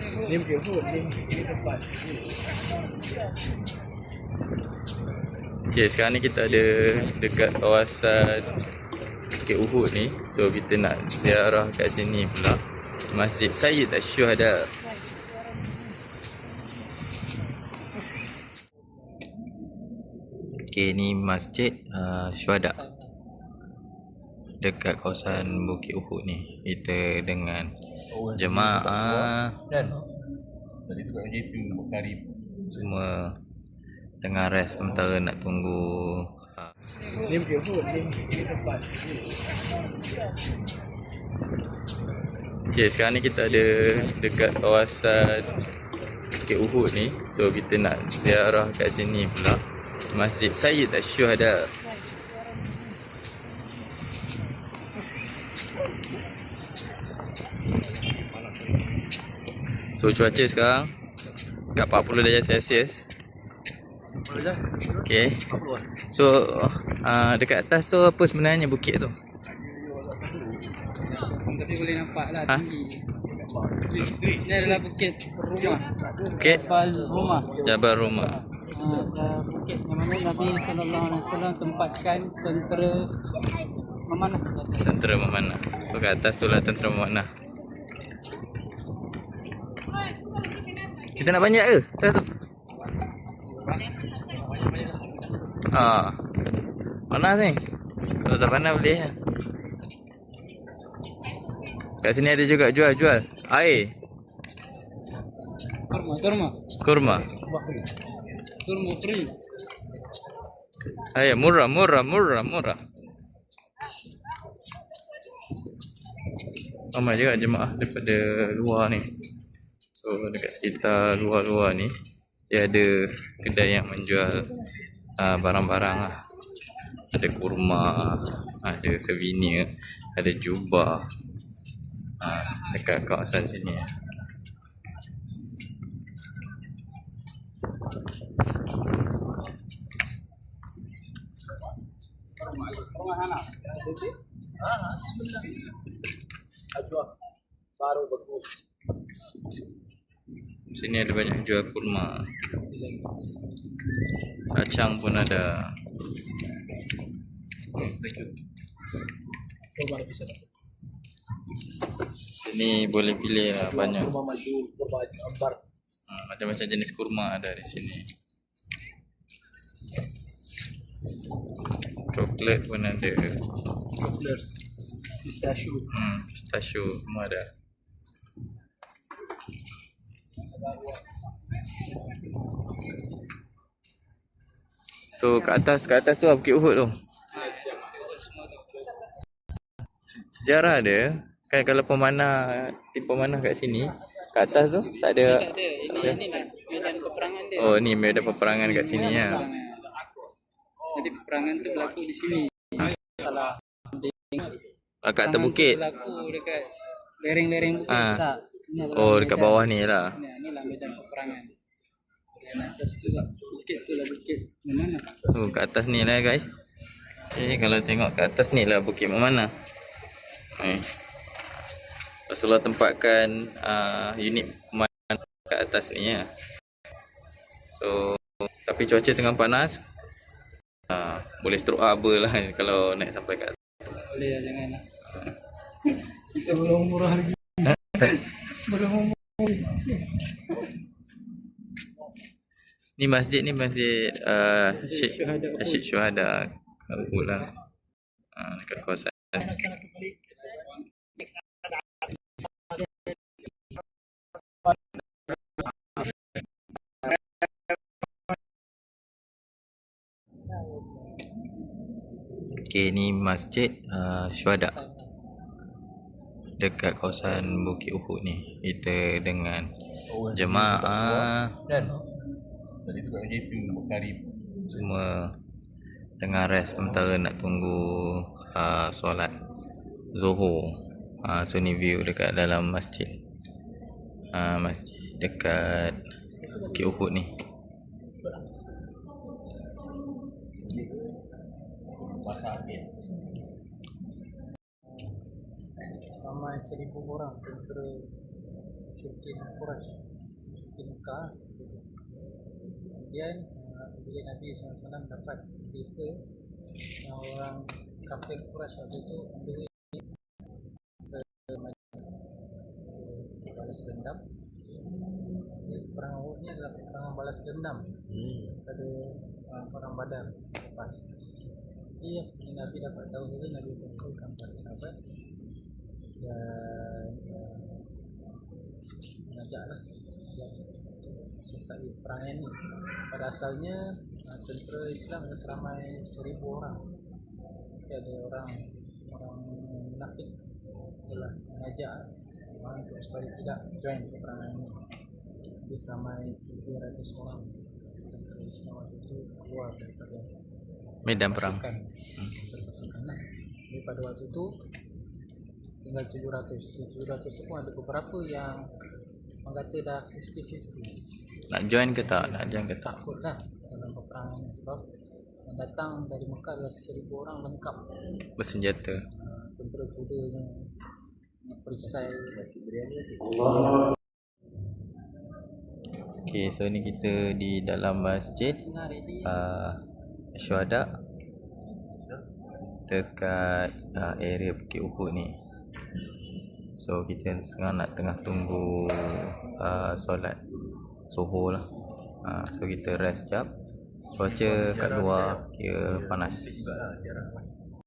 Ni Bukit Uhud ni, tempat Okay, sekarang ni kita ada dekat kawasan Bukit Uhud ni. So, kita nak ziarah kat sini pula. Masjid Sayyid Asyuhada. Okay, ni Masjid uh, Syuhada. Dekat kawasan Bukit Uhud ni. Kita dengan jemaah Kan? Tadi tu kat meja tu Bakari semua tengah rest sementara nak tunggu uh, Ni Bukit Uhud ni, tempat Okay, sekarang ni kita ada dekat kawasan Bukit Uhud ni. So, kita nak ziarah kat sini pula. Masjid Sayyid Asyuhada. So, cuaca sekarang kat 40 darjah Celsius. Okay. So, uh, dekat atas tu apa sebenarnya bukit tu? Tapi boleh nampak lah Ha? tinggi Ni adalah bukit rumah Bukit Jabal rumah Jabal Rumah. uh, Bukit yang mana Nabi SAW tempatkan tentera memanah. Tentera memanah. So kat atas tu lah tentera memanah. Kita nak panjat ke? Atas tu. Ah. Panas ni. Kalau tak panas boleh lah. Kat sini ada juga jual-jual air, Kurma, kurma kurma. Kurma free Air murah, murah, murah, murah. Ramai juga jemaah daripada luar ni. So dekat sekitar luar-luar ni dia ada kedai yang menjual uh, barang-barang lah. Ada kurma, ada souvenir, ada jubah. Uh, dekat kawasan sini. Hana Baru bagus Sini ada banyak jual kurma. Kacang pun ada. Sini boleh pilih lah banyak. Ha, macam-macam jenis kurma ada di sini. Coklat pun ada. Chocolate Pistachio Hmm, pistachio semua ada. So kat atas kat atas tu lah Bukit Uhud tu. Se- Sejarah dia kan kalau pemanah tim pemanah kat sini kat atas tu tak ada Tak ada, ini, ini lah medan peperangan dia Oh ni medan peperangan kat sini ya. Jadi peperangan tu berlaku di sini Salah Ah, kat atas bukit. Berlaku dekat lereng-lereng bukit Ah. tak Oh dekat medan- bawah ni lah. Ini, inilah medan peperangan Dan atas tu lah Bukit tu lah bukit Mana Oh kat atas ni lah guys. Okay, kalau tengok kat atas ni lah bukit mana. Eh. Rasulullah tempatkan uh, unit pemanah kat atas ni ya. So tapi cuaca tengah panas. Uh, boleh stroke apa lah kalau naik sampai kat atas. Boleh lah jangan lah Kita belum murah lagi Ni masjid ni masjid uh, Syed Syuhada. Syed Uhud lah. Uh, dekat kawasan Okay, ni masjid uh, Syuhada dekat kawasan Bukit Uhud ni. Kita dengan jemaah Kan? Tadi tu kat meja tu Bakari semua tengah rest sementara nak tunggu uh, solat Zuhur. Uh, so ni view dekat dalam masjid. Uh, masjid dekat Bukit Uhud ni. Seribu orang tentera Syuting Quraisy Syuting Mekah Kemudian uh, bila Nabi SAW dapat berita yang orang kafir Quraisy waktu itu duit ke Madinah ke balas dendam. Perang Uhud ni adalah peperangan balas dendam pada uh, perang Badar. Lepas jadi Nabi dapat tahu saja Nabi kumpulkan para sahabat dan uh, mengajaklah sertai perangan ni pada asalnya uh, tentera Islam ada seramai seribu orang. Tapi ada orang orang munafik. Telah mengajak orang untuk supaya tidak join peperangan ini jadi seramai 300 orang. Tentera Islam waktu itu keluar daripada Medan perang. pasukan. Daripada pasukan lah. Jadi pada waktu itu tinggal 700 Yang 700 tu pun ada beberapa yang orang kata dah 50-50 Nak join ke tak? Nak join ke tak? takut lah dalam peperangan ni sebab yang datang dari Mekah adalah 1000 orang lengkap Bersenjata. uh, tentera kudanya perisai Okay, so ni kita di dalam masjid uh, Syuhada dekat uh, area Bukit Uhud ni. So kita sekarang nak tengah tunggu uh, solat Zuhur lah. Uh, so kita rest jap. Cuaca kat luar kira panas.